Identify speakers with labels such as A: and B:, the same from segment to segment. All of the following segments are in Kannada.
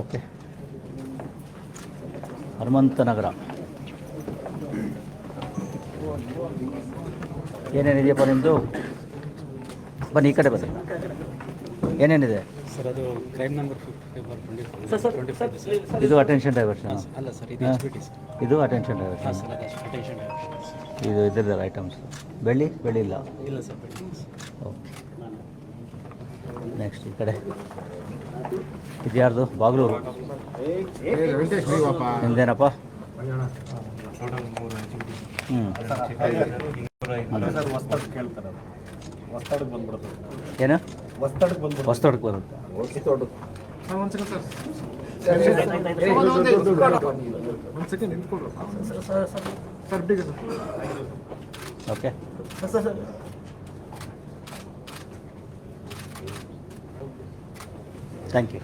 A: ಓಕೆ. ಹನುಮಂತನಗರ. ಏನೇನಿದೆಯಪ್ಪ ನಿಮ್ಮದು ಬನ್ನಿ ಈ ಕಡೆ ಬನ್ನಿ. ಏನೇನಿದೆ?
B: ಸರ್ ಅದು ಕ್ರೈಮ್ ನಂಬರ್
A: ಇದು ಅಟೆನ್ಷನ್ ಡೈವರ್ಷನ್
B: ಅಲ್ಲ ಸರ್ ಇದು ಎಚ್ ಸರ್
A: ಇದು ಅಟೆನ್ಷನ್ ಡೈವರ್ಷನ್
B: ಸರ್
A: ಇದು ಇದ್ರದ್ದು ಐಟಮ್ಸ್ ಬೆಳ್ಳಿ? ಬೆಳ್ಳಿ ಇಲ್ಲ.
B: ಇಲ್ಲ ಸರ್
A: ಓಕೆ. ನೆಕ್ಸ್ಟ್ ಈ ಕಡೆ. ಇದು ಯಾರ್ದು? ಬಾಗ್ಲೂರು. ನಿಮ್ದೇನಪ್ಪ? ಏನು? ಹೊಸ್ತಡಕ್ಕೆ ಬರುತ್ತೆ. ಓಕೆ. Thank you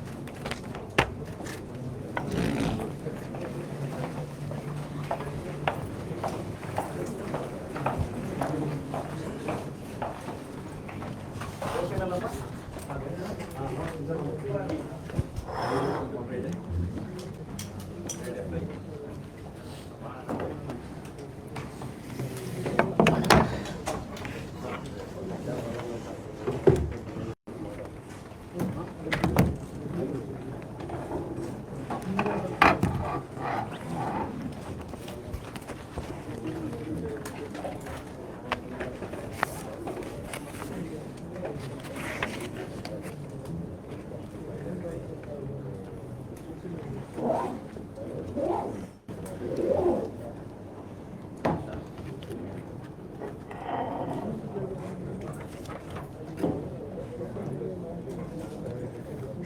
A: Gracias.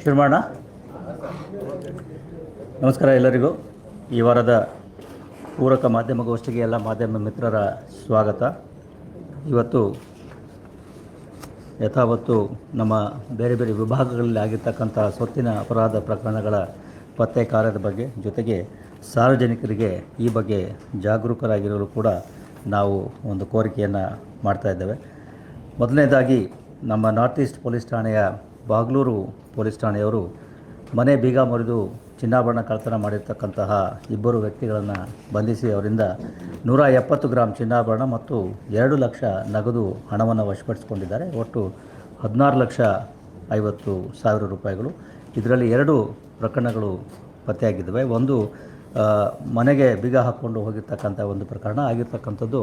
A: ಶುರು ಮಾಡೋಣ ನಮಸ್ಕಾರ ಎಲ್ಲರಿಗೂ. ಈ ವಾರದ ಪೂರಕ ಮಾಧ್ಯಮಗೋಷ್ಠಿಗೆ ಎಲ್ಲ ಮಾಧ್ಯಮ ಮಿತ್ರರ ಸ್ವಾಗತ. ಇವತ್ತು ಯಥಾವತ್ತು ನಮ್ಮ ಬೇರೆ ಬೇರೆ ವಿಭಾಗಗಳಲ್ಲಿ ಆಗಿರ್ತಕ್ಕಂಥ ಸ್ವತ್ತಿನ ಅಪರಾಧ ಪ್ರಕರಣಗಳ ಪತ್ತೆ ಕಾರ್ಯದ ಬಗ್ಗೆ, ಜೊತೆಗೆ ಸಾರ್ವಜನಿಕರಿಗೆ ಈ ಬಗ್ಗೆ ಜಾಗರೂಕರಾಗಿರಲು ಕೂಡ ನಾವು ಒಂದು ಕೋರಿಕೆಯನ್ನು ಮಾಡ್ತಾ ಇದ್ದೇವೆ. ಮೊದಲನೇದಾಗಿ, ನಮ್ಮ ನಾರ್ತ್ ಈಸ್ಟ್ ಪೊಲೀಸ್ ಠಾಣೆಯ ಬಾಗ್ಲೂರು ಪೊಲೀಸ್ ಠಾಣೆಯವರು ಮನೆ ಬೀಗ ಮುರಿದು ಚಿನ್ನಾಭರಣ ಕಳ್ತನ ಮಾಡಿರ್ತಕ್ಕಂತಹ ಇಬ್ಬರು ವ್ಯಕ್ತಿಗಳನ್ನು ಬಂಧಿಸಿ ಅವರಿಂದ ನೂರ ಎಪ್ಪತ್ತು ಗ್ರಾಮ್ ಚಿನ್ನಾಭರಣ ಮತ್ತು ಎರಡು ಲಕ್ಷ ನಗದು ಹಣವನ್ನು ವಶಪಡಿಸಿಕೊಂಡಿದ್ದಾರೆ. ಒಟ್ಟು ಹದಿನಾರು ಲಕ್ಷ ಐವತ್ತು ಸಾವಿರ ರೂಪಾಯಿಗಳು. ಇದರಲ್ಲಿ ಎರಡು ಪ್ರಕರಣಗಳು ಪತ್ತೆಯಾಗಿದ್ದಾವೆ. ಒಂದು ಮನೆಗೆ ಬೀಗ ಹಾಕ್ಕೊಂಡು ಹೋಗಿರ್ತಕ್ಕಂಥ ಒಂದು ಪ್ರಕರಣ ಆಗಿರ್ತಕ್ಕಂಥದ್ದು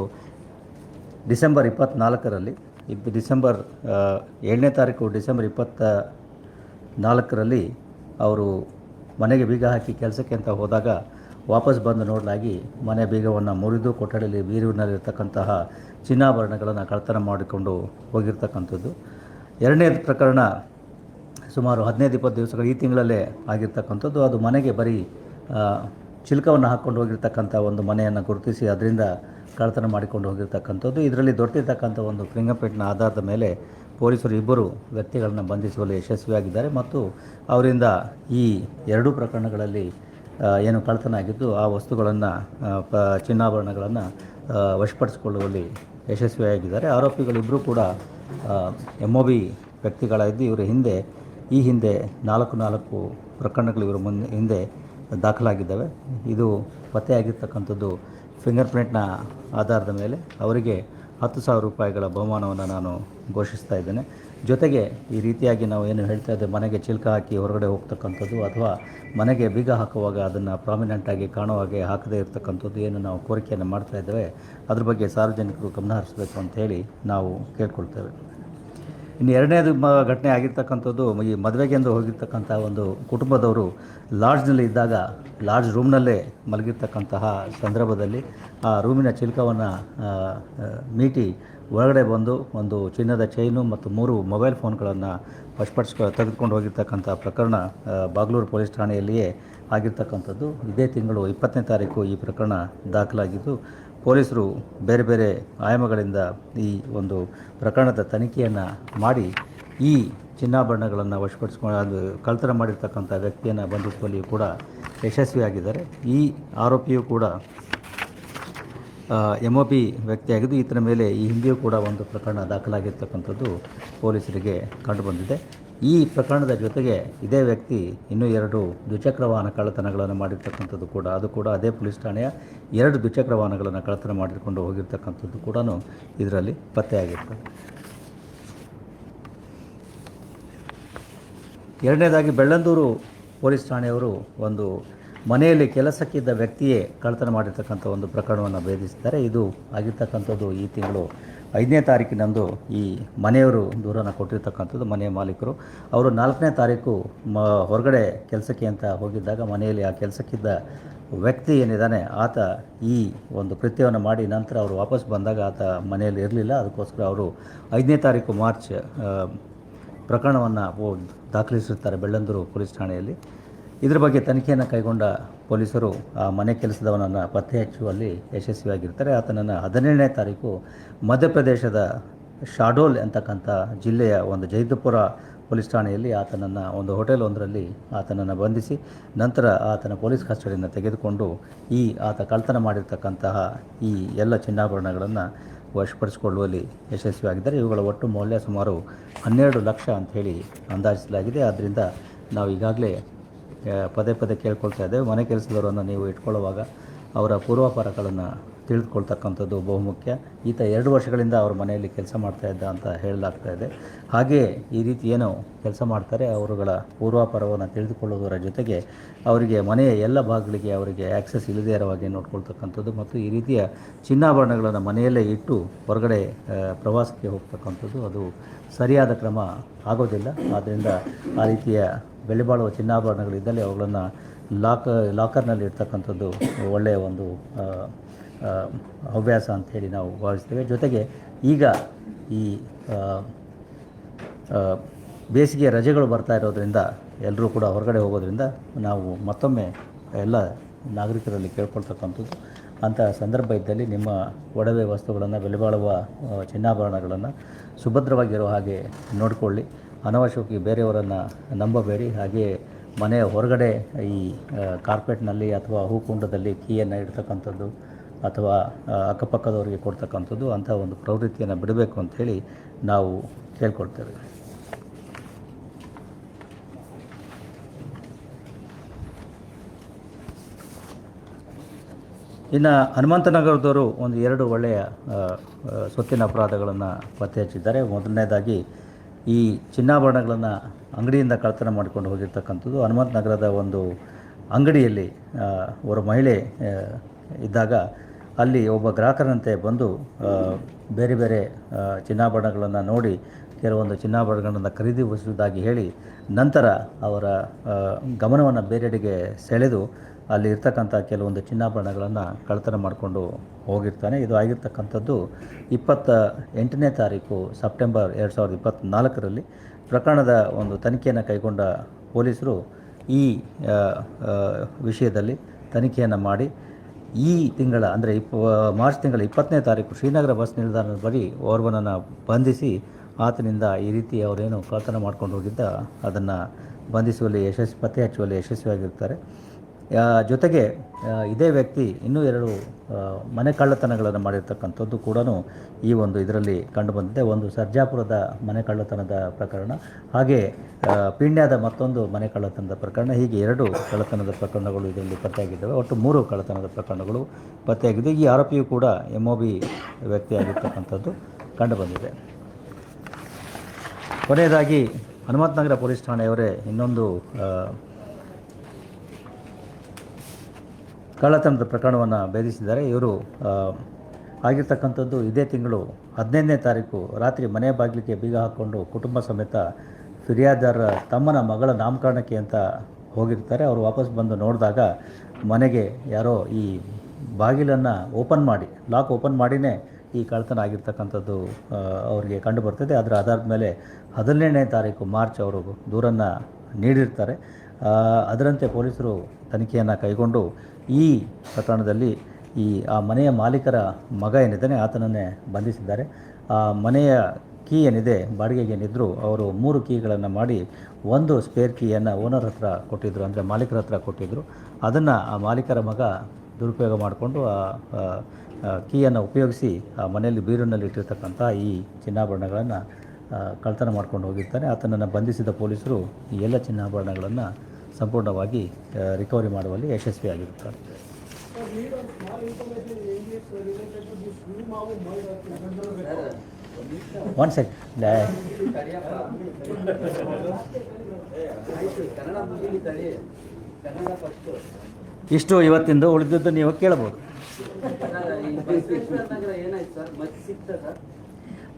A: ಡಿಸೆಂಬರ್ ಇಪ್ಪತ್ತ್ನಾಲ್ಕರಲ್ಲಿ ಇಪ್ ಡಿಸೆಂಬರ್ ಏಳನೇ ತಾರೀಕು ಡಿಸೆಂಬರ್ ಇಪ್ಪತ್ತ ನಾಲ್ಕರಲ್ಲಿ ಅವರು ಮನೆಗೆ ಬೀಗ ಹಾಕಿ ಕೆಲಸಕ್ಕೆ ಅಂತ ಹೋದಾಗ ವಾಪಸ್ ಬಂದು ನೋಡಲಾಗಿ ಮನೆ ಬೀಗವನ್ನು ಮುರಿದು ಕೊಠಡಿಯಲ್ಲಿ ಬೀರೂರಿನಲ್ಲಿರ್ತಕ್ಕಂತಹ ಚಿನ್ನಾಭರಣಗಳನ್ನು ಕಳ್ತನ ಮಾಡಿಕೊಂಡು ಹೋಗಿರ್ತಕ್ಕಂಥದ್ದು. ಎರಡನೇ ಪ್ರಕರಣ ಸುಮಾರು ಹದಿನೈದು, ಇಪ್ಪತ್ತು ದಿವಸಗಳು ಈ ತಿಂಗಳಲ್ಲೇ ಆಗಿರ್ತಕ್ಕಂಥದ್ದು. ಅದು ಮನೆಗೆ ಬರೀ ಚಿಲ್ಕವನ್ನು ಹಾಕ್ಕೊಂಡು ಹೋಗಿರ್ತಕ್ಕಂಥ ಒಂದು ಮನೆಯನ್ನು ಗುರುತಿಸಿ ಅದರಿಂದ ಕಳ್ತನ ಮಾಡಿಕೊಂಡು ಹೋಗಿರ್ತಕ್ಕಂಥದ್ದು. ಇದರಲ್ಲಿ ದೊರೆತಿರ್ತಕ್ಕಂಥ ಒಂದು ಫಿಂಗರ್ ಪ್ರಿಂಟ್ನ ಆಧಾರದ ಮೇಲೆ ಪೊಲೀಸರು ಇಬ್ಬರು ವ್ಯಕ್ತಿಗಳನ್ನು ಬಂಧಿಸುವಲ್ಲಿ ಯಶಸ್ವಿಯಾಗಿದ್ದಾರೆ ಮತ್ತು ಅವರಿಂದ ಈ ಎರಡೂ ಪ್ರಕರಣಗಳಲ್ಲಿ ಏನು ಕಳ್ಳತನ ಆಗಿದ್ದು ಆ ವಸ್ತುಗಳನ್ನು ಪ, ಚಿನ್ನಾಭರಣಗಳನ್ನು ವಶಪಡಿಸಿಕೊಳ್ಳುವಲ್ಲಿ ಯಶಸ್ವಿಯಾಗಿದ್ದಾರೆ. ಆರೋಪಿಗಳಿಬ್ಬರೂ ಕೂಡ ಎಂ ಒ ಬಿ ವ್ಯಕ್ತಿಗಳಾಗಿದ್ದು, ಇವರ ಹಿಂದೆ, ಈ ಹಿಂದೆ ನಾಲ್ಕು ನಾಲ್ಕು ಪ್ರಕರಣಗಳು ಇವರ ಮುಂದೆ, ಹಿಂದೆ ದಾಖಲಾಗಿದ್ದಾವೆ. ಇದು ಪತ್ತೆಯಾಗಿರ್ತಕ್ಕಂಥದ್ದು ಫಿಂಗರ್ ಪ್ರಿಂಟ್ನ ಆಧಾರದ ಮೇಲೆ. ಅವರಿಗೆ ಹತ್ತು ಸಾವಿರ ರೂಪಾಯಿಗಳ ಬಹುಮಾನವನ್ನು ನಾನು ಘೋಷಿಸ್ತಾ ಇದ್ದೇನೆ. ಜೊತೆಗೆ ಈ ರೀತಿಯಾಗಿ ನಾವು ಏನು ಹೇಳ್ತಾ ಇದ್ದೇವೆ ಮನೆಗೆ ಚಿಲ್ಕ ಹಾಕಿ ಹೊರಗಡೆ ಹೋಗ್ತಕ್ಕಂಥದ್ದು ಅಥವಾ ಮನೆಗೆ ಬೀಗ ಹಾಕುವಾಗ ಅದನ್ನು ಪ್ರಾಮಿನೆಂಟಾಗಿ ಕಾಣುವ ಹಾಗೆ ಹಾಕದೇ ಇರತಕ್ಕಂಥದ್ದು ಏನು ನಾವು ಕೋರಿಕೆಯನ್ನು ಮಾಡ್ತಾ ಇದ್ದೇವೆ. ಅದ್ರ ಬಗ್ಗೆ ಸಾರ್ವಜನಿಕರು ಗಮನ ಹರಿಸಬೇಕು ಅಂತ ಹೇಳಿ ನಾವು ಕೇಳ್ಕೊಳ್ತೇವೆ. ಇನ್ನು ಎರಡನೇದು ಮ ಘಟನೆ ಆಗಿರ್ತಕ್ಕಂಥದ್ದು ಈ ಮದುವೆಗೆಂದು ಹೋಗಿರ್ತಕ್ಕಂಥ ಒಂದು ಕುಟುಂಬದವರು ಲಾಡ್ಜ್ನಲ್ಲಿ ಇದ್ದಾಗ ಲಾಡ್ಜ್ ರೂಮ್ನಲ್ಲೇ ಮಲಗಿರ್ತಕ್ಕಂತಹ ಸಂದರ್ಭದಲ್ಲಿ ಆ ರೂಮಿನ ಚಿಲ್ಕವನ್ನು ಮೀಟಿ ಒಳಗಡೆ ಬಂದು ಒಂದು ಚಿನ್ನದ ಚೈನು ಮತ್ತು ಮೂರು ಮೊಬೈಲ್ ಫೋನ್ಗಳನ್ನು ಪಶ್ಪಡಿಸ್ಕೊ ತೆಗೆದುಕೊಂಡು ಹೋಗಿರ್ತಕ್ಕಂಥ ಪ್ರಕರಣ ಬಾಗ್ಲೂರು ಪೊಲೀಸ್ ಠಾಣೆಯಲ್ಲಿಯೇ ಆಗಿರ್ತಕ್ಕಂಥದ್ದು. ಇದೇ ತಿಂಗಳು ಇಪ್ಪತ್ತನೇ ತಾರೀಕು ಈ ಪ್ರಕರಣ ದಾಖಲಾಗಿದ್ದು, ಪೊಲೀಸರು ಬೇರೆ ಬೇರೆ ಆಯಾಮಗಳಿಂದ ಈ ಒಂದು ಪ್ರಕರಣದ ತನಿಖೆಯನ್ನು ಮಾಡಿ ಈ ಚಿನ್ನಾಭರಣಗಳನ್ನು ವಶಪಡಿಸ್ಕೊಂಡು ಅದು ಕಳ್ತನ ಮಾಡಿರ್ತಕ್ಕಂಥ ವ್ಯಕ್ತಿಯನ್ನು ಬಂಧಿಸುವಲ್ಲಿಯೂ ಕೂಡ ಯಶಸ್ವಿಯಾಗಿದ್ದಾರೆ. ಈ ಆರೋಪಿಯು ಕೂಡ ಎಂ ಒ ಪಿ ವ್ಯಕ್ತಿಯಾಗಿದ್ದು, ಈತನ ಮೇಲೆ ಈ ಹಿಂದೆಯೂ ಕೂಡ ಒಂದು ಪ್ರಕರಣ ದಾಖಲಾಗಿರ್ತಕ್ಕಂಥದ್ದು ಪೊಲೀಸರಿಗೆ ಕಂಡುಬಂದಿದೆ ಈ ಪ್ರಕರಣದ ಜೊತೆಗೆ ಇದೇ ವ್ಯಕ್ತಿ ಇನ್ನೂ ಎರಡು ದ್ವಿಚಕ್ರ ವಾಹನ ಕಳ್ಳತನಗಳನ್ನು ಮಾಡಿರ್ತಕ್ಕಂಥದ್ದು ಕೂಡ, ಅದು ಕೂಡ ಅದೇ ಪೊಲೀಸ್ ಠಾಣೆಯ ಎರಡು ದ್ವಿಚಕ್ರ ವಾಹನಗಳನ್ನು ಕಳ್ಳತನ ಮಾಡಿಕೊಂಡು ಹೋಗಿರ್ತಕ್ಕಂಥದ್ದು ಕೂಡ ಇದರಲ್ಲಿ ಪತ್ತೆಯಾಗಿರ್ತದೆ ಎರಡನೇದಾಗಿ ಬೆಳ್ಳಂದೂರು ಪೊಲೀಸ್ ಠಾಣೆಯವರು ಒಂದು ಮನೆಯಲ್ಲಿ ಕೆಲಸಕ್ಕಿದ್ದ ವ್ಯಕ್ತಿಯೇ ಕಳ್ಳತನ ಮಾಡಿರ್ತಕ್ಕಂಥ ಒಂದು ಪ್ರಕರಣವನ್ನು ಭೇದಿಸಿದ್ದಾರೆ. ಇದು ಆಗಿರ್ತಕ್ಕಂಥದ್ದು ಈ ತಿಂಗಳು ಐದನೇ ತಾರೀಕಿನಂದು ಈ ಮನೆಯವರು ದೂರನ್ನು ಕೊಟ್ಟಿರ್ತಕ್ಕಂಥದ್ದು ಮನೆಯ ಮಾಲೀಕರು. ಅವರು ನಾಲ್ಕನೇ ತಾರೀಕು ಮ, ಹೊರಗಡೆ ಕೆಲಸಕ್ಕೆ ಅಂತ ಹೋಗಿದ್ದಾಗ ಮನೆಯಲ್ಲಿ ಆ ಕೆಲಸಕ್ಕಿದ್ದ ವ್ಯಕ್ತಿ ಏನಿದ್ದಾನೆ, ಆತ ಈ ಒಂದು ಕೃತ್ಯವನ್ನು ಮಾಡಿ ನಂತರ ಅವರು ವಾಪಸ್ ಬಂದಾಗ ಆತ ಮನೆಯಲ್ಲಿ ಇರಲಿಲ್ಲ. ಅದಕ್ಕೋಸ್ಕರ ಅವರು ಐದನೇ ತಾರೀಕು ಮಾರ್ಚ್ ಪ್ರಕರಣವನ್ನು ದಾಖಲಿಸಿರ್ತಾರೆ ಬೆಳ್ಳಂದೂರು ಪೊಲೀಸ್ ಠಾಣೆಯಲ್ಲಿ. ಇದರ ಬಗ್ಗೆ ತನಿಖೆಯನ್ನು ಕೈಗೊಂಡ ಪೊಲೀಸರು ಆ ಮನೆ ಕೆಲಸದವನನ್ನು ಪತ್ತೆ ಹಚ್ಚುವಲ್ಲಿ ಯಶಸ್ವಿಯಾಗಿರ್ತಾರೆ. ಆತನನ್ನು ಹದಿನೇಳನೇ ತಾರೀಕು ಮಧ್ಯಪ್ರದೇಶದ ಶಾಡೋಲ್ ಅಂತಕ್ಕಂಥ ಜಿಲ್ಲೆಯ ಒಂದು ಜೈದಪುರ ಪೊಲೀಸ್ ಠಾಣೆಯಲ್ಲಿ ಆತನನ್ನು ಒಂದು ಹೋಟೆಲ್ ಒಂದರಲ್ಲಿ ಆತನನ್ನು ಬಂಧಿಸಿ, ನಂತರ ಆತನ ಪೊಲೀಸ್ ಕಸ್ಟಡಿಯನ್ನು ತೆಗೆದುಕೊಂಡು ಈ ಆತ ಕಳ್ತನ ಮಾಡಿರ್ತಕ್ಕಂತಹ ಈ ಎಲ್ಲ ಚಿನ್ನಾಭರಣಗಳನ್ನು ವಶಪಡಿಸಿಕೊಳ್ಳುವಲ್ಲಿ ಯಶಸ್ವಿಯಾಗಿದ್ದಾರೆ. ಇವುಗಳ ಒಟ್ಟು ಮೌಲ್ಯ ಸುಮಾರು ಹನ್ನೆರಡು ಲಕ್ಷ ಅಂಥೇಳಿ ಅಂದಾಜಿಸಲಾಗಿದೆ. ಆದ್ದರಿಂದ ನಾವು ಈಗಾಗಲೇ ಪದೇ ಪದೇ ಕೇಳ್ಕೊಳ್ತಾ ಇದ್ದೇವೆ. ಮನೆ ಕೆಲಸದವರನ್ನು ನೀವು ಇಟ್ಕೊಳ್ಳುವಾಗ ಅವರ ಪೂರ್ವಾಪರಗಳನ್ನು ತಿಳಿದುಕೊಳ್ತಕ್ಕಂಥದ್ದು ಬಹುಮುಖ್ಯ. ಈತ ಎರಡು ವರ್ಷಗಳಿಂದ ಅವ್ರ ಮನೆಯಲ್ಲಿ ಕೆಲಸ ಮಾಡ್ತಾ ಇದ್ದ ಅಂತ ಹೇಳಲಾಗ್ತಾ ಇದೆ. ಹಾಗೆಯೇ ಈ ರೀತಿ ಏನು ಕೆಲಸ ಮಾಡ್ತಾರೆ, ಅವರುಗಳ ಪೂರ್ವಾಪರವನ್ನು ತಿಳಿದುಕೊಳ್ಳುವುದರ ಜೊತೆಗೆ ಅವರಿಗೆ ಮನೆಯ ಎಲ್ಲ ಭಾಗಗಳಿಗೆ ಅವರಿಗೆ ಆ್ಯಕ್ಸೆಸ್ ಇಲ್ಲದೇ ಇರೋ ಹಾಗೆ ನೋಡ್ಕೊಳ್ತಕ್ಕಂಥದ್ದು ಮತ್ತು ಈ ರೀತಿಯ ಚಿನ್ನಾಭರಣಗಳನ್ನು ಮನೆಯಲ್ಲೇ ಇಟ್ಟು ಹೊರಗಡೆ ಪ್ರವಾಸಕ್ಕೆ ಹೋಗ್ತಕ್ಕಂಥದ್ದು ಅದು ಸರಿಯಾದ ಕ್ರಮ ಆಗೋದಿಲ್ಲ. ಆದ್ದರಿಂದ ಆ ರೀತಿಯ ಬೆಲೆ ಬಾಳುವ ಚಿನ್ನಾಭರಣಗಳಿದ್ದಲ್ಲಿ ಅವುಗಳನ್ನು ಲಾಕ್ ಲಾಕರ್ನಲ್ಲಿ ಇರ್ತಕ್ಕಂಥದ್ದು ಒಳ್ಳೆಯ ಒಂದು ಹವ್ಯಾಸ ಅಂಥೇಳಿ ನಾವು ಭಾವಿಸ್ತೇವೆ. ಜೊತೆಗೆ ಈಗ ಈ ಬೇಸಿಗೆ ರಜೆಗಳು ಬರ್ತಾ ಇರೋದ್ರಿಂದ ಎಲ್ಲರೂ ಕೂಡ ಹೊರಗಡೆ ಹೋಗೋದ್ರಿಂದ ನಾವು ಮತ್ತೊಮ್ಮೆ ಎಲ್ಲ ನಾಗರಿಕರಲ್ಲಿ ಕೇಳ್ಕೊಳ್ತಕ್ಕಂಥದ್ದು ಅಂಥ ಸಂದರ್ಭ ಇದ್ದಲ್ಲಿ ನಿಮ್ಮ ಒಡವೆ ವಸ್ತುಗಳನ್ನು, ಬೆಲೆಬಾಳುವ ಚಿನ್ನಾಭರಣಗಳನ್ನು ಸುಭದ್ರವಾಗಿರೋ ಹಾಗೆ ನೋಡಿಕೊಳ್ಳಿ. ಅನವಶ್ಯಕವಾಗಿ ಬೇರೆಯವರನ್ನು ನಂಬಬೇಡಿ. ಹಾಗೆಯೇ ಮನೆಯ ಹೊರಗಡೆ ಈ ಕಾರ್ಪೆಟ್ನಲ್ಲಿ ಅಥವಾ ಹೂಕುಂಡದಲ್ಲಿ ಕೀಯನ್ನು ಇಡ್ತಕ್ಕಂಥದ್ದು ಅಥವಾ ಅಕ್ಕಪಕ್ಕದವರಿಗೆ ಕೊಡ್ತಕ್ಕಂಥದ್ದು ಅಂಥ ಒಂದು ಪ್ರವೃತ್ತಿಯನ್ನು ಬಿಡಬೇಕು ಅಂಥೇಳಿ ನಾವು ಕೇಳ್ಕೊಳ್ತೇವೆ. ಇನ್ನು ಹನುಮಂತನಗರದವರು ಒಂದು ಎರಡು ಒಳ್ಳೆಯ ಸೊತ್ತಿನ ಅಪರಾಧಗಳನ್ನು ಪತ್ತೆ ಹಚ್ಚಿದ್ದಾರೆ ಮೊದಲನೇದಾಗಿ ಈ ಚಿನ್ನಾಭರಣಗಳನ್ನು ಅಂಗಡಿಯಿಂದ ಕಳ್ತನ ಮಾಡಿಕೊಂಡು ಹೋಗಿರ್ತಕ್ಕಂಥದ್ದು. ಹನುಮಂತನಗರದ ಒಂದು ಅಂಗಡಿಯಲ್ಲಿ ಒಬ್ಬ ಮಹಿಳೆ ಇದ್ದಾಗ ಅಲ್ಲಿ ಒಬ್ಬ ಗ್ರಾಹಕರಂತೆ ಬಂದು ಬೇರೆ ಬೇರೆ ಚಿನ್ನಾಭರಣಗಳನ್ನು ನೋಡಿ, ಕೆಲವೊಂದು ಚಿನ್ನಾಭರಣಗಳನ್ನು ಖರೀದಿಸುವುದಾಗಿ ಹೇಳಿ, ನಂತರ ಅವರ ಗಮನವನ್ನು ಬೇರೆಡೆಗೆ ಸೆಳೆದು, ಅಲ್ಲಿ ಇರ್ತಕ್ಕಂಥ ಕೆಲವೊಂದು ಚಿನ್ನಾಭರಣಗಳನ್ನು ಕಳ್ತನ ಮಾಡಿಕೊಂಡು ಹೋಗಿರ್ತಾನೆ. ಇದು ಆಗಿರ್ತಕ್ಕಂಥದ್ದು ಇಪ್ಪತ್ತ ಎಂಟನೇ ತಾರೀಕು, ಸೆಪ್ಟೆಂಬರ್ ಎರಡು ಸಾವಿರದ ಇಪ್ಪತ್ತ್ನಾಲ್ಕರಲ್ಲಿ ಪ್ರಕರಣದ ಒಂದು ತನಿಖೆಯನ್ನು ಕೈಗೊಂಡ ಪೊಲೀಸರು ಈ ವಿಷಯದಲ್ಲಿ ತನಿಖೆಯನ್ನು ಮಾಡಿ ಈ ತಿಂಗಳ ಅಂದರೆ ಇಪ್ಪ, ಮಾರ್ಚ್ ತಿಂಗಳ ಇಪ್ಪತ್ತನೇ ತಾರೀಕು ಶ್ರೀನಗರ ಬಸ್ ನಿಲ್ದಾಣದ ಬಳಿ ಓರ್ವನನ್ನು ಬಂಧಿಸಿ ಆತನಿಂದ ಈ ರೀತಿ ಅವರೇನು ಕಳ್ತನ ಮಾಡ್ಕೊಂಡು ಹೋಗಿದ್ದ, ಅದನ್ನು ಬಂಧಿಸುವಲ್ಲಿ ಯಶಸ್ವಿ ಪತ್ತೆ ಹಚ್ಚುವಲ್ಲಿ ಯಶಸ್ವಿಯಾಗಿರ್ತಾರೆ. ಜೊತೆಗೆ ಇದೇ ವ್ಯಕ್ತಿ ಇನ್ನೂ ಎರಡು ಮನೆ ಕಳ್ಳತನಗಳನ್ನು ಮಾಡಿರ್ತಕ್ಕಂಥದ್ದು ಕೂಡ ಈ ಒಂದು ಇದರಲ್ಲಿ ಕಂಡುಬಂದಿದೆ ಒಂದು ಸರ್ಜಾಪುರದ ಮನೆ ಕಳ್ಳತನದ ಪ್ರಕರಣ, ಹಾಗೆ ಪೀಣ್ಯದ ಮತ್ತೊಂದು ಮನೆ ಕಳ್ಳತನದ ಪ್ರಕರಣ, ಹೀಗೆ ಎರಡು ಕಳ್ಳತನದ ಪ್ರಕರಣಗಳು ಇದರಲ್ಲಿ ಪತ್ತೆಯಾಗಿದ್ದಾವೆ. ಒಟ್ಟು ಮೂರು ಕಳ್ಳತನದ ಪ್ರಕರಣಗಳು ಪತ್ತೆಯಾಗಿದೆ. ಈ ಆರೋಪಿಯು ಕೂಡ ಎಂ ಒ ಬಿ ವ್ಯಕ್ತಿಯಾಗಿರ್ತಕ್ಕಂಥದ್ದು ಕಂಡುಬಂದಿದೆ ಕೊನೆಯದಾಗಿ, ಹನುಮಂತನಗರ ಪೊಲೀಸ್ ಠಾಣೆಯವರೇ ಇನ್ನೊಂದು ಆ, ಕಳ್ಳತನದ ಪ್ರಕರಣವನ್ನು ಭೇದಿಸಿದ್ದಾರೆ. ಇವರು ಆಗಿರ್ತಕ್ಕಂಥದ್ದು ಇದೇ ತಿಂಗಳು ಹದಿನೈದನೇ ತಾರೀಕು ರಾತ್ರಿ ಮನೆ ಬಾಗಿಲಿಗೆ ಬೀಗ ಹಾಕ್ಕೊಂಡು ಕುಟುಂಬ ಸಮೇತ ಫಿರ್ಯಾದಾರ ತಮ್ಮನ ಮಗಳ ನಾಮಕರಣಕ್ಕೆ ಅಂತ ಹೋಗಿರ್ತಾರೆ. ಅವರು ವಾಪಸ್ ಬಂದು ನೋಡಿದಾಗ ಮನೆಗೆ ಯಾರೋ ಈ ಬಾಗಿಲನ್ನು ಓಪನ್ ಮಾಡಿ, ಲಾಕ್ ಓಪನ್ ಮಾಡಿನೇ ಈ ಕಳ್ಳತನ ಆಗಿರ್ತಕ್ಕಂಥದ್ದು ಅವರಿಗೆ ಕಂಡು ಬರ್ತದೆ. ಅದರ ಆಧಾರದ ಮೇಲೆ ಹದಿನೇಳನೇ ತಾರೀಕು ಮಾರ್ಚ್ ಅವರು ದೂರನ್ನು ನೀಡಿರ್ತಾರೆ. ಅದರಂತೆ ಪೊಲೀಸರು ತನಿಖೆಯನ್ನು ಕೈಗೊಂಡು ಈ ಪ್ರಕರಣದಲ್ಲಿ ಈ, ಆ ಮನೆಯ ಮಾಲೀಕರ ಮಗ ಏನಿದ್ದಾನೆ, ಆತನನ್ನೇ ಬಂಧಿಸಿದ್ದಾರೆ. ಆ ಮನೆಯ ಕೀ ಏನಿದೆ, ಬಾಡಿಗೆಗೆ ಏನಿದ್ರು ಅವರು ಮೂರು ಕೀಗಳನ್ನು ಮಾಡಿ ಒಂದು ಸ್ಪೇರ್ ಕೀಯನ್ನು ಓನರ್ ಹತ್ರ ಕೊಟ್ಟಿದ್ದರು ಅಂದರೆ ಮಾಲೀಕರ ಹತ್ರ ಕೊಟ್ಟಿದ್ದರು ಅದನ್ನು ಆ ಮಾಲೀಕರ ಮಗ ದುರುಪಯೋಗ ಮಾಡಿಕೊಂಡು ಆ ಕೀಯನ್ನು ಉಪಯೋಗಿಸಿ ಆ ಮನೆಯಲ್ಲಿ ಬೀರಿನಲ್ಲಿ ಇಟ್ಟಿರ್ತಕ್ಕಂಥ ಈ ಚಿನ್ನಾಭರಣಗಳನ್ನು ಕಳ್ತನ ಮಾಡ್ಕೊಂಡು ಹೋಗಿರ್ತಾನೆ. ಆತನನ್ನು ಬಂಧಿಸಿದ ಪೊಲೀಸರು ಈ ಎಲ್ಲ ಚಿನ್ನಾಭರಣಗಳನ್ನು ಸಂಪೂರ್ಣವಾಗಿ ರಿಕವರಿ ಮಾಡುವಲ್ಲಿ ಯಶಸ್ವಿಯಾಗಿರುತ್ತಾರೆ ಒನ್ ಸೆಕೆಂಡ್ ಇಷ್ಟು ಇವತ್ತಿಂದು ಉಳಿದಿದ್ದು ನೀವು ಕೇಳಬಹುದು.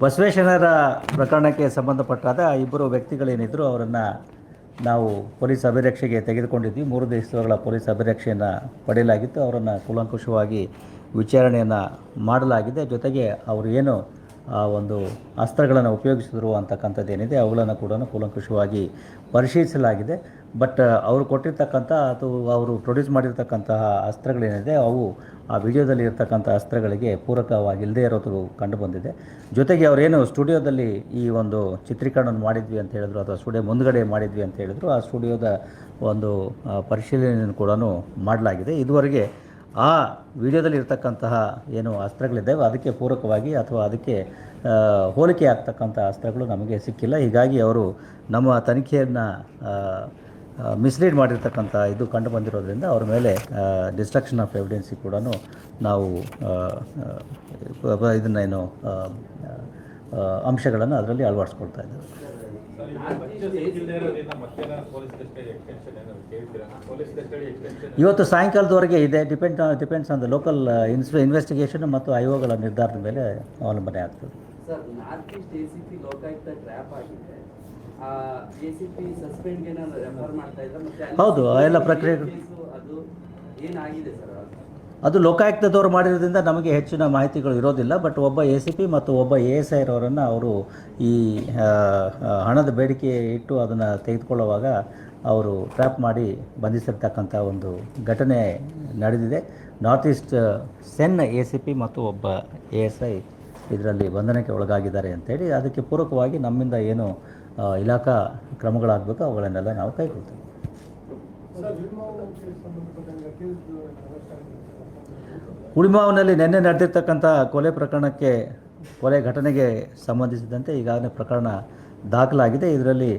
A: ಬಸವೇಶ್ವರರ ಪ್ರಕರಣಕ್ಕೆ ಸಂಬಂಧಪಟ್ಟಾದ ಇಬ್ಬರು ವ್ಯಕ್ತಿಗಳೇನಿದ್ರು, ಅವರನ್ನು ನಾವು ಪೊಲೀಸ್ ಅಭಿರಕ್ಷೆಗೆ ತೆಗೆದುಕೊಂಡಿದ್ವಿ. ಮೂರು ದಿವಸಗಳ ಪೊಲೀಸ್ ಅಭಿರಕ್ಷೆಯನ್ನು ಪಡೆಯಲಾಗಿತ್ತು. ಅವರನ್ನು ಕೂಲಂಕುಷವಾಗಿ ವಿಚಾರಣೆಯನ್ನು ಮಾಡಲಾಗಿದೆ. ಜೊತೆಗೆ ಅವರು ಏನು, ಆ ಒಂದು ಅಸ್ತ್ರಗಳನ್ನು ಉಪಯೋಗಿಸಿದ್ರು ಅಂತಕ್ಕಂಥದ್ದು ಏನಿದೆ ಅವುಗಳನ್ನು ಕೂಡ ಕೂಲಂಕುಷವಾಗಿ ಪರಿಶೀಲಿಸಲಾಗಿದೆ. ಬಟ್ ಅವರು ಕೊಟ್ಟಿರ್ತಕ್ಕಂಥ ಅಥವಾ ಅವರು ಪ್ರೊಡ್ಯೂಸ್ ಮಾಡಿರ್ತಕ್ಕಂತಹ ಅಸ್ತ್ರಗಳೇನಿದೆ, ಅವು ಆ ವಿಡಿಯೋದಲ್ಲಿ ಇರ್ತಕ್ಕಂಥ ಅಸ್ತ್ರಗಳಿಗೆ ಪೂರಕವಾಗಿ ಇಲ್ಲದೇ ಇರೋದು ಕಂಡುಬಂದಿದೆ. ಜೊತೆಗೆ ಅವರೇನು ಸ್ಟುಡಿಯೋದಲ್ಲಿ ಈ ಒಂದು ಚಿತ್ರೀಕರಣವನ್ನು ಮಾಡಿದ್ವಿ ಅಂತ ಹೇಳಿದ್ರು, ಅಥವಾ ಸ್ಟುಡಿಯೋ ಮುಂದುಗಡೆ ಮಾಡಿದ್ವಿ ಅಂತ ಹೇಳಿದ್ರು, ಆ ಸ್ಟುಡಿಯೋದ ಒಂದು ಪರಿಶೀಲನೆಯನ್ನು ಕೂಡ ಮಾಡಲಾಗಿದೆ. ಇದುವರೆಗೆ ಆ ವಿಡಿಯೋದಲ್ಲಿ ಇರ್ತಕ್ಕಂತಹ ಏನು ಅಸ್ತ್ರಗಳಿದ್ದಾವೆ, ಅದಕ್ಕೆ ಪೂರಕವಾಗಿ ಅಥವಾ ಅದಕ್ಕೆ ಹೋಲಿಕೆ ಆಗ್ತಕ್ಕಂಥ ಅಸ್ತ್ರಗಳು ನಮಗೆ ಸಿಕ್ಕಿಲ್ಲ. ಹೀಗಾಗಿ ಅವರು ನಮ್ಮ ತನಿಖೆಯನ್ನು ಮಿಸ್ಲೀಡ್ ಮಾಡಿರ್ತಕ್ಕಂಥ ಇದು ಕಂಡು ಬಂದಿರೋದ್ರಿಂದ ಅವ್ರ ಮೇಲೆ ಡಿಸ್ಟ್ರಕ್ಷನ್ ಆಫ್ ಎವಿಡೆನ್ಸಿ ಕೂಡ ನಾವು ಇದನ್ನೇನು ಅಂಶಗಳನ್ನು ಅದರಲ್ಲಿ ಅಳವಡಿಸ್ಕೊಳ್ತಾ ಇದ್ದೇವೆ. ಇವತ್ತು ಸಾಯಂಕಾಲದವರೆಗೆ ಇದೆ. Depend depends on the local in investigation ಮತ್ತು ಐಒಗಳ ನಿರ್ಧಾರದ ಮೇಲೆ ಅವಲಂಬನೆ ಆಗ್ತದೆ. ಹೌದು, ಆ ಎಲ್ಲ ಪ್ರಕ್ರಿಯೆಗಳು-
C: ಅದು
A: ಲೋಕಾಯುಕ್ತದವರು ಮಾಡಿರೋದ್ರಿಂದ ನಮಗೆ ಹೆಚ್ಚಿನ ಮಾಹಿತಿಗಳು ಇರೋದಿಲ್ಲ ಬಟ್ ಒಬ್ಬ ಎ ಸಿ ಪಿ ಮತ್ತು ಒಬ್ಬ ಎ ಎಸ್ ಐ ಅವರನ್ನು ಅವರು ಈ ಹಣದ ಬೇಡಿಕೆ ಇಟ್ಟು ಅದನ್ನು ತೆಗೆದುಕೊಳ್ಳುವಾಗ ಅವರು ಟ್ರ್ಯಾಪ್ ಮಾಡಿ ಬಂಧಿಸಿರ್ತಕ್ಕಂಥ ಒಂದು ಘಟನೆ ನಡೆದಿದೆ. North east CEN A C P ಮತ್ತು ಒಬ್ಬ ಎ ಎಸ್ ಐ ಇದರಲ್ಲಿ ಬಂಧನಕ್ಕೆ ಒಳಗಾಗಿದ್ದಾರೆ ಅಂತೇಳಿ ಅದಕ್ಕೆ ಪೂರಕವಾಗಿ ನಮ್ಮಿಂದ ಏನು ಇಲಾಖಾ ಕ್ರಮಗಳಾಗಬೇಕು, ಅವುಗಳನ್ನೆಲ್ಲ ನಾವು ಕೈಗೊಳ್ತೇವೆ. ಹುಳಿಮಾವಿನಲ್ಲಿ ನಿನ್ನೆ ನಡೆದಿರ್ತಕ್ಕಂಥ ಕೊಲೆ ಪ್ರಕರಣಕ್ಕೆ, ಕೊಲೆ ಘಟನೆಗೆ ಸಂಬಂಧಿಸಿದಂತೆ ಈಗಾಗಲೇ ಪ್ರಕರಣ ದಾಖಲಾಗಿದೆ. ಇದರಲ್ಲಿ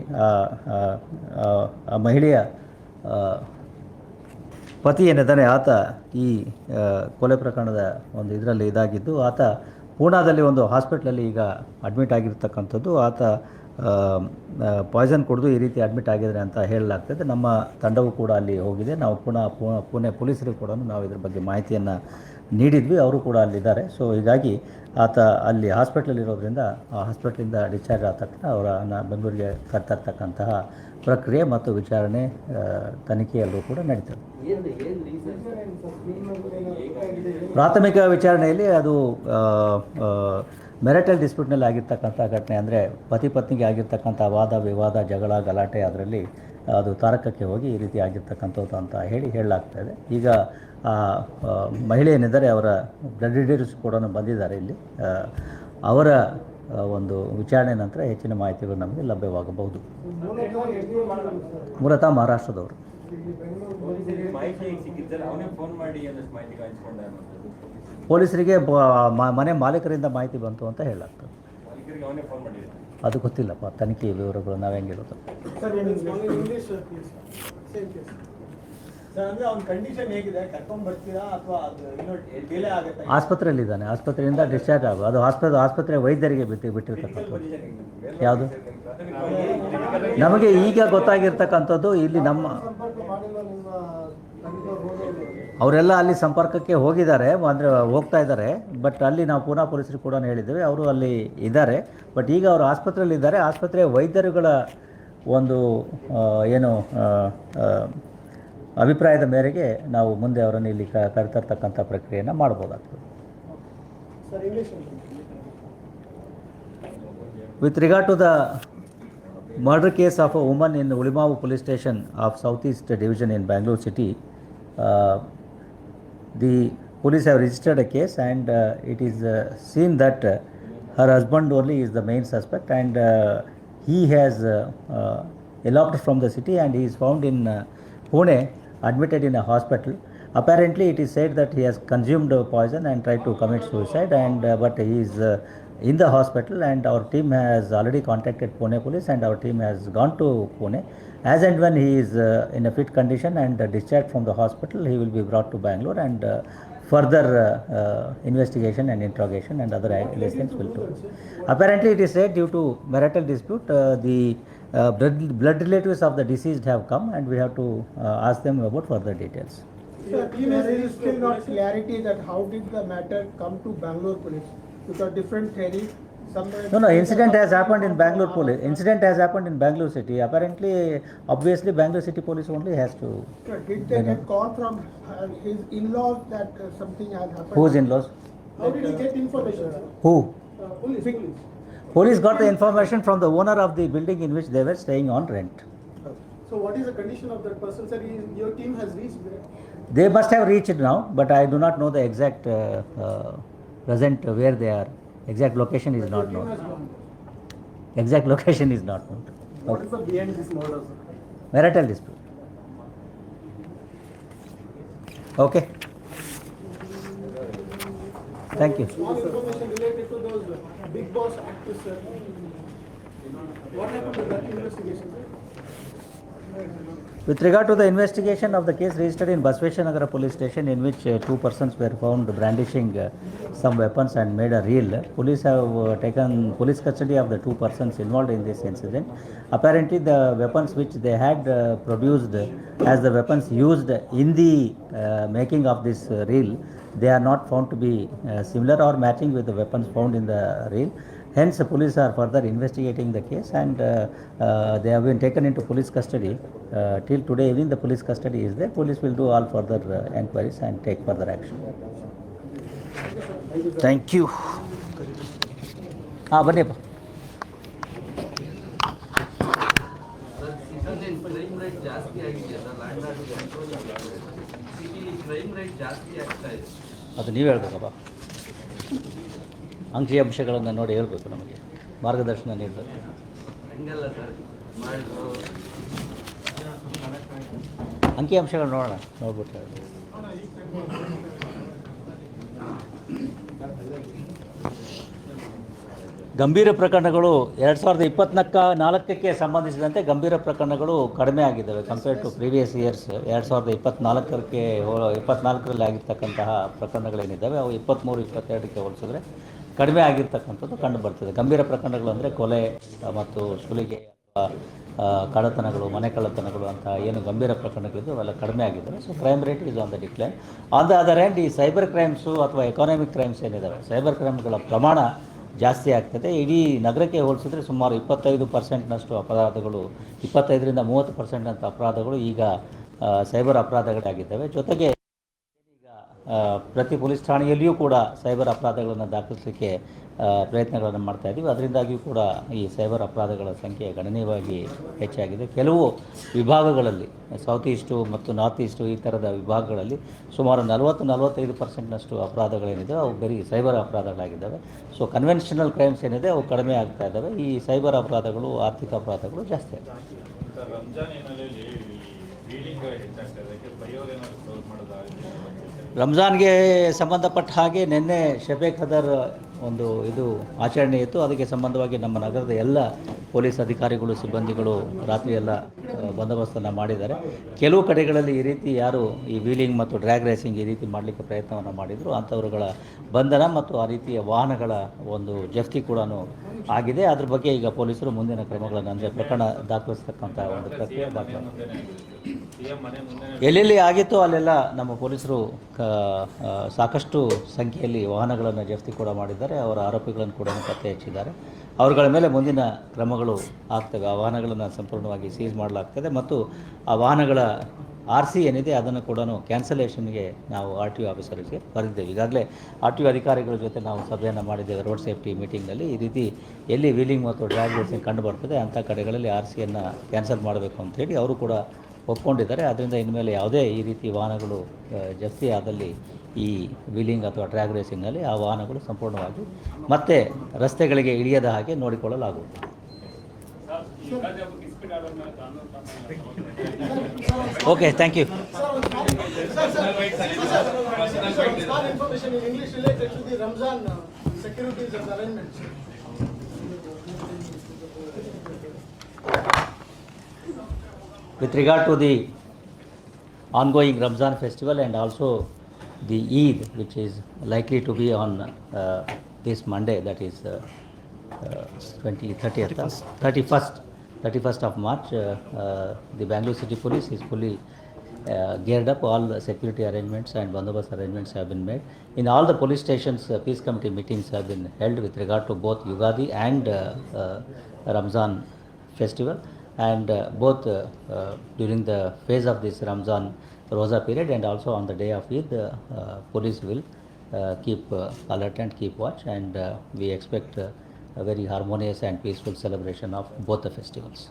A: ಮಹಿಳೆಯ ಪತಿ ಏನಿದ್ದಾನೆ ಆತ ಈ ಕೊಲೆ ಪ್ರಕರಣದ ಒಂದು ಇದರಲ್ಲಿ ಇದಾಗಿದ್ದು, ಆತ ಪೂನಾದಲ್ಲಿ ಒಂದು ಹಾಸ್ಪಿಟ್ಲಲ್ಲಿ ಈಗ ಅಡ್ಮಿಟ್ ಆಗಿರ್ತಕ್ಕಂಥದ್ದು. ಆತ ಪಾಯ್ಸನ್ ಕುಡಿದು ಈ ರೀತಿ ಅಡ್ಮಿಟ್ ಆಗಿದ್ದಾರೆ ಅಂತ ಹೇಳಲಾಗ್ತದೆ. ನಮ್ಮ ತಂಡವು ಕೂಡ ಅಲ್ಲಿ ಹೋಗಿದೆ. ನಾವು ಪುನಃ ಪುಣೆ ಪೊಲೀಸರಿಗೆ ಕೂಡ ನಾವು ಇದ್ರ ಬಗ್ಗೆ ಮಾಹಿತಿಯನ್ನು ನೀಡಿದ್ವಿ. ಅವರು ಕೂಡ ಅಲ್ಲಿದ್ದಾರೆ. ಸೊ ಹೀಗಾಗಿ ಆತ ಅಲ್ಲಿ ಹಾಸ್ಪಿಟ್ಲಲ್ಲಿ ಇರೋದ್ರಿಂದ ಆ ಹಾಸ್ಪಿಟ್ಲಿಂದ ಡಿಸ್ಚಾರ್ಜ್ ಆದ ತಕ್ಷಣ ಅವರನ್ನು ಬೆಂಗಳೂರಿಗೆ ಕರ್ತಕ್ಕಂತಹ ಪ್ರಕ್ರಿಯೆ ಮತ್ತು ವಿಚಾರಣೆ ತನಿಖೆಯಲ್ಲೂ ಕೂಡ ನಡೀತದೆ. ಪ್ರಾಥಮಿಕ ವಿಚಾರಣೆಯಲ್ಲಿ ಅದು ಮೆರಿಟಲ್ ಡಿಸ್ಪ್ಯೂಟ್ನಲ್ಲಿ ಆಗಿರ್ತಕ್ಕಂಥ ಘಟನೆ ಅಂದರೆ ಪತಿ ಪತ್ನಿಗೆ ಆಗಿರ್ತಕ್ಕಂಥ ವಾದ, ವಿವಾದ, ಜಗಳ, ಗಲಾಟೆ ಅದರಲ್ಲಿ ಅದು ತಾರಕಕ್ಕೆ ಹೋಗಿ ಈ ರೀತಿ ಆಗಿರ್ತಕ್ಕಂಥದ್ದು ಅಂತ ಹೇಳಿ ಹೇಳಲಾಗ್ತಾ ಇದೆ. ಈಗ, ಆ ಮಹಿಳೆ ಏನಿದ್ದಾರೆ, ಅವರ ಬ್ಲಡ್ ರಿಲೇಟಿವ್ಸ್ ಕೂಡ ಬಂದಿದ್ದಾರೆ ಇಲ್ಲಿ. ಅವರ ಒಂದು ವಿಚಾರಣೆ ನಂತರ ಹೆಚ್ಚಿನ ಮಾಹಿತಿಗಳು ನಮಗೆ ಲಭ್ಯವಾಗಬಹುದು. ಮೂಲತಃ ಮಹಾರಾಷ್ಟ್ರದವರು. ಪೊಲೀಸರಿಗೆ ಬ- ಮ- ಮನೆ ಮಾಲೀಕರಿಂದ ಮಾಹಿತಿ ಬಂತು ಅಂತ
D: ಮಾಡಿದ್ದಾನೆ
A: ಅದು ಗೊತ್ತಿಲ್ಲಪ್ಪ ತನಿಖೆ ವಿವರಗಳು ನಾವು ಹೆಂಗೆ ಹೇಳೋದು
E: ಆಗುತ್ತೆ?
A: ಆಸ್ಪತ್ರೆಯಲ್ಲಿದ್ದಾನೆ ಆಸ್ಪತ್ರೆಯಿಂದ ಡಿಸ್ಚಾರ್ಜ್ ಆಗು ಅದು ಆಸ್ಪತ್ರೆ ಆಸ್ಪತ್ರೆ ವೈದ್ಯರಿಗೆ ಬಿಟ್ಟು ಬಿಟ್ಟಿರ್ತಕ್ಕಂಥದ್ದು. ಯಾವುದು? ನಮಗೆ ಈಗ ಗೊತ್ತಾಗಿರ್ತಕ್ಕಂಥದ್ದು ಇಲ್ಲಿ ನಮ್ಮ ಅವರೆಲ್ಲ ಅಲ್ಲಿ ಸಂಪರ್ಕಕ್ಕೆ ಹೋಗಿದ್ದಾರೆ ಅಂದರೆ ಹೋಗ್ತಾ ಇದ್ದಾರೆ ಬಟ್ ಅಲ್ಲಿ ನಾವು ಪೂನಾ ಪೊಲೀಸರು ಕೂಡ ಹೇಳಿದ್ದೇವೆ ಅವರು ಅಲ್ಲಿ ಇದ್ದಾರೆ ಬಟ್ ಈಗ ಅವರು ಆಸ್ಪತ್ರೆಯಲ್ಲಿ ಇದ್ದಾರೆ ಆಸ್ಪತ್ರೆಯ ವೈದ್ಯರುಗಳ ಒಂದು ಏನು ಅಭಿಪ್ರಾಯದ ಮೇರೆಗೆ ನಾವು ಮುಂದೆ ಅವರನ್ನು ಇಲ್ಲಿ ಕ ಕರೆತರ್ತಕ್ಕಂಥ ಪ್ರಕ್ರಿಯೆಯನ್ನು ಮಾಡ್ಬೋದಾಗ್ತದೆ. With regard to the murder case of a woman in Hulimavu police station of south east division in Bangalore city the police have registered a case and uh, it is uh, seen that uh, her husband only is the main suspect and uh, he has uh, uh, eloped from the city and he is found in uh, Pune admitted in a hospital Apparently, it is said that he has consumed poison and tried to commit suicide, and uh, but he is uh, in the hospital, and our team has already contacted Pune police, and our team has gone to Pune. As and when he is uh, in a fit condition and uh, discharged from the hospital, he will be brought to Bangalore, and uh, further uh, uh, investigation and interrogation and other lessons will do. Apparently, it is said due to marital dispute, uh, the uh, blood, blood relatives of the deceased have come, and we have to uh, ask them about further details.
E: Sir, there is still not clarity that how did the matter come to Bangalore police? Because different theory, somewhere.
A: No, no, incident has happened in Bangalore police. Incident has happened in Bangalore city. Apparently, obviously, Bangalore city police only has to.
E: Sir, Did they get call from uh, his in-laws that uh, something has happened?
A: Whose in-laws?
E: How did he get information?
A: Who?
E: Police, police.
A: Police got the information from the owner of the building in which they were staying on rent.
E: So what is the condition of that person, sir? He- Your team has reached there?
A: They must have reached now, but I do not know the exact uh, uh, present uh, where they are. Exact location is not
E: Your team has
A: known. Exact location is not known.
E: What is the behind this murder?
A: Marital dispute. Okay. Thank you.
E: Small information related to those uh, big boss actors, sir. What happened to that investigation, sir?
A: With regard to the investigation of the case registered in Basveshwanagara police station in which uh, two persons were found brandishing uh, some weapons and made a reel, police have uh, taken police custody of the two persons involved in this incident. Apparently the weapons which they had uh, produced as the weapons used in the uh, making of this uh, reel, they are not found to be uh, similar or matching with the weapons found in the reel. Hence, the police are further investigating the case and uh, uh, they have been taken into police custody. Uh, till today evening, the police custody is there. Police will do all further uh, enquiries and take further action. Thank you. ಹಾಂ ಬನ್ನಿಯಪ್ಪ
C: ಸರ್ ಸಿಟಿಲಿ ಕ್ರೈಮ್
A: ಅಂಕಿ ಅಂಶಗಳನ್ನು ನೋಡಿ ಹೇಳಬೇಕು ನಮಗೆ. ಮಾರ್ಗದರ್ಶನ ನೀಡಬೇಕು. ಅಂಕಿ ಅಂಶಗಳು ನೋಡೋಣ ನೋಡ್ಬಿಟ್ಟು. ಗಂಭೀರ ಪ್ರಕರಣಗಳು ಎರಡು ಸಾವಿರದ ಇಪ್ಪತ್ನಾಲ್ಕ ನಾಲ್ಕಕ್ಕೆ ಸಂಬಂಧಿಸಿದಂತೆ ಗಂಭೀರ ಪ್ರಕರಣಗಳು ಕಡಿಮೆ ಆಗಿದ್ದಾವೆ ಕಂಪೇರ್ ಟು ಪ್ರೀವಿಯಸ್ ಇಯರ್ಸ್ ಎರಡು ಸಾವಿರದ ಇಪ್ಪತ್ನಾಲ್ಕಕ್ಕೆ ಹೋ- ಇಪ್ಪತ್ನಾಲ್ಕರಲ್ಲಿ ಆಗಿರ್ತಕ್ಕಂತಹ ಪ್ರಕರಣಗಳೇನಿದ್ದಾವೆ ಅವು ಇಪ್ಪತ್ತ್ಮೂರು ಇಪ್ಪತ್ತೆರಡಕ್ಕೆ ಹೋಲಿಸಿದ್ರೆ ಕಡಿಮೆ ಆಗಿರ್ತಕ್ಕಂಥದ್ದು ಕಂಡು ಬರ್ತದೆ. ಗಂಭೀರ ಪ್ರಕರಣಗಳು ಅಂದರೆ ಕೊಲೆ, ಮತ್ತು ಸುಲಿಗೆ ಅಥವಾ ಕಳ್ಳತನಗಳು, ಮನೆ ಕಳ್ಳತನಗಳು ಅಂತ ಏನು ಗಂಭೀರ ಪ್ರಕರಣಗಳಿದ್ದು ಅವೆಲ್ಲ ಕಡಿಮೆ ಆಗಿದ್ದಾರೆ. So crime rate is on the decline on the other hand ಈ ಸೈಬರ್ ಕ್ರೈಮ್ಸು ಅಥವಾ ಎಕಾನಮಿಕ್ ಕ್ರೈಮ್ಸ್ ಏನಿದ್ದಾವೆ ಸೈಬರ್ ಕ್ರೈಮ್ಗಳ ಪ್ರಮಾಣ ಜಾಸ್ತಿ ಆಗ್ತದೆ. ಇಡೀ ನಗರಕ್ಕೆ ಹೋಲಿಸಿದ್ರೆ ಸುಮಾರು ಇಪ್ಪತ್ತೈದು ಪರ್ಸೆಂಟ್ನಷ್ಟು ಅಪರಾಧಗಳು, ಇಪ್ಪತ್ತೈದರಿಂದ ಮೂವತ್ತು ಪರ್ಸೆಂಟ್ ಅಂತ ಅಪರಾಧಗಳು ಈಗ ಸೈಬರ್ ಅಪರಾಧಗಳಾಗಿದ್ದಾವೆ. ಜೊತೆಗೆ ಪ್ರತಿ ಪೊಲೀಸ್ ಠಾಣೆಯಲ್ಲಿಯೂ ಕೂಡ ಸೈಬರ್ ಅಪರಾಧಗಳನ್ನು ದಾಖಲಿಸಲಿಕ್ಕೆ ಪ್ರಯತ್ನಗಳನ್ನು ಮಾಡ್ತಾ ಇದ್ದೀವಿ. ಅದರಿಂದಾಗಿಯೂ ಕೂಡ ಈ ಸೈಬರ್ ಅಪರಾಧಗಳ ಸಂಖ್ಯೆ ಗಣನೀಯವಾಗಿ ಹೆಚ್ಚಾಗಿದೆ. ಕೆಲವು ವಿಭಾಗಗಳಲ್ಲಿ ಸೌತ್ ಈಸ್ಟು ಮತ್ತು ನಾರ್ತ್ ಈಸ್ಟು ಈ ಥರದ ವಿಭಾಗಗಳಲ್ಲಿ ಸುಮಾರು ನಲವತ್ತು, ನಲವತ್ತೈದು ಪರ್ಸೆಂಟ್ನಷ್ಟು ಅಪರಾಧಗಳೇನಿದೆ, ಅವು ಬರೀ ಸೈಬರ್ ಅಪರಾಧಗಳಾಗಿದ್ದಾವೆ. ಸೊ ಕನ್ವೆನ್ಷನಲ್ ಕ್ರೈಮ್ಸ್ ಏನಿದೆ, ಅವು ಕಡಿಮೆ ಆಗ್ತಾ ಇದ್ದಾವೆ. ಈ ಸೈಬರ್ ಅಪರಾಧಗಳು, ಆರ್ಥಿಕ ಅಪರಾಧಗಳು ಜಾಸ್ತಿ ಆಗ್ತವೆ ರಂಜಾನ್ಗೆ ಸಂಬಂಧಪಟ್ಟ ಹಾಗೆ ನಿನ್ನೆ ಶಫೆ ಖದರ್ ಒಂದು ಇದು ಆಚರಣೆ ಇತ್ತು. ಅದಕ್ಕೆ ಸಂಬಂಧವಾಗಿ ನಮ್ಮ ನಗರದ ಎಲ್ಲ ಪೊಲೀಸ್ ಅಧಿಕಾರಿಗಳು, ಸಿಬ್ಬಂದಿಗಳು ರಾತ್ರಿ ಎಲ್ಲ ಬಂದೋಬಸ್ತನ್ನು ಮಾಡಿದ್ದಾರೆ. ಕೆಲವು ಕಡೆಗಳಲ್ಲಿ ಈ ರೀತಿ ಯಾರು ಈ ವೀಲಿಂಗ್ ಮತ್ತು ಡ್ರ್ಯಾಗ್ ರೇಸಿಂಗ್ ಈ ರೀತಿ ಮಾಡಲಿಕ್ಕೆ ಪ್ರಯತ್ನವನ್ನು ಮಾಡಿದರು. ಅಂಥವರುಗಳ ಬಂಧನ ಮತ್ತು ಆ ರೀತಿಯ ವಾಹನಗಳ ಒಂದು ಜಪ್ತಿ ಕೂಡ ಆಗಿದೆ. ಅದ್ರ ಬಗ್ಗೆ ಈಗ ಪೊಲೀಸರು ಮುಂದಿನ ಕ್ರಮಗಳನ್ನು ಅಂದರೆ ಪ್ರಕರಣ ದಾಖಲಿಸ್ತಕ್ಕಂಥ ಒಂದು ಪ್ರಕ್ರಿಯೆ ದಾಖಲ
F: ಸಿಎಂ ಮನೆ ಮುಂದೆ
A: ಎಲ್ಲೆಲ್ಲಿ ಆಗಿತ್ತೋ ಅಲ್ಲೆಲ್ಲ ನಮ್ಮ ಪೊಲೀಸರು ಸಾಕಷ್ಟು ಸಂಖ್ಯೆಯಲ್ಲಿ ವಾಹನಗಳನ್ನು ಜಪ್ತಿ ಕೂಡ ಮಾಡಿದ್ದಾರೆ. ಅವರ ಆರೋಪಿಗಳನ್ನು ಕೂಡ ಪತ್ತೆ ಹಚ್ಚಿದ್ದಾರೆ ಅವರುಗಳ ಮೇಲೆ ಮುಂದಿನ ಕ್ರಮಗಳು ಆಗ್ತವೆ. ಆ ವಾಹನಗಳನ್ನು ಸಂಪೂರ್ಣವಾಗಿ ಸೀಸ್ ಮಾಡಲಾಗ್ತದೆ ಮತ್ತು ಆ ವಾಹನಗಳ ಆರ್ ಸಿ ಏನಿದೆ ಅದನ್ನು ಕೂಡ ಕ್ಯಾನ್ಸಲೇಷನ್ಗೆ ನಾವು ಆರ್ ಟಿ ಒ ಆಫೀಸರ್ಗೆ ಬರೆದಿದ್ದೇವೆ ಈಗಾಗಲೇ ಆರ್ ಟಿ ಒ ಅಧಿಕಾರಿಗಳ ಜೊತೆ ನಾವು ಸಭೆಯನ್ನು ಮಾಡಿದ್ದೇವೆ. ರೋಡ್ ಸೇಫ್ಟಿ ಮೀಟಿಂಗ್ನಲ್ಲಿ ಈ ರೀತಿ ಎಲ್ಲಿ ವೀಲಿಂಗ್ ಮತ್ತು ರೇಸಿಂಗ್ ಕಂಡು ಬರ್ತದೆ ಅಂಥ ಕಡೆಗಳಲ್ಲಿ ಆರ್ ಸಿಯನ್ನು ಕ್ಯಾನ್ಸಲ್ ಮಾಡಬೇಕು ಅಂತೇಳಿ ಅವರು ಕೂಡ ಒಪ್ಕೊಂಡಿದ್ದಾರೆ. ಅದರಿಂದ ಇನ್ಮೇಲೆ ಯಾವುದೇ ಈ ರೀತಿ ವಾಹನಗಳು ಜಪ್ತಿ ಆದಲ್ಲಿ ಈ ವೀಲಿಂಗ್ ಅಥವಾ ಡ್ರ್ಯಾಗ್ ರೇಸಿಂಗ್ನಲ್ಲಿ ಆ ವಾಹನಗಳು ಸಂಪೂರ್ಣವಾಗಿ ಮತ್ತೆ ರಸ್ತೆಗಳಿಗೆ ಇಳಿಯದ ಹಾಗೆ ನೋಡಿಕೊಳ್ಳಲಾಗುವುದು.
E: Okay, thank you.
A: With regard to the ongoing Ramzan festival and also the Eid, which is likely to be on uh, this Monday, that is uh, uh, 20, 30th, 31st, 31st of March, uh, uh, the Bangalore City Police is fully uh, geared up. All the security arrangements and bandobast arrangements have been made. In all the police stations, uh, peace committee meetings have been held with regard to both Yugadi and uh, uh, Ramzan festival and uh, both uh, uh, during the phase of this Ramzan Rosa period and also on the day of Eid, uh, uh, police will uh, keep uh, alert and keep watch and uh, we expect uh, a very harmonious and peaceful celebration of both the festivals.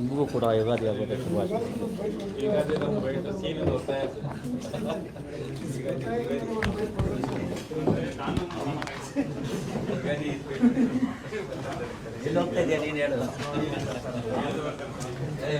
A: ನಿಮಗೂ ಕೂಡ ಯುಗಾದಿ ಹಬ್ಬದ ಶುಭಾಶಯ
F: ಈಗ ಅದೇ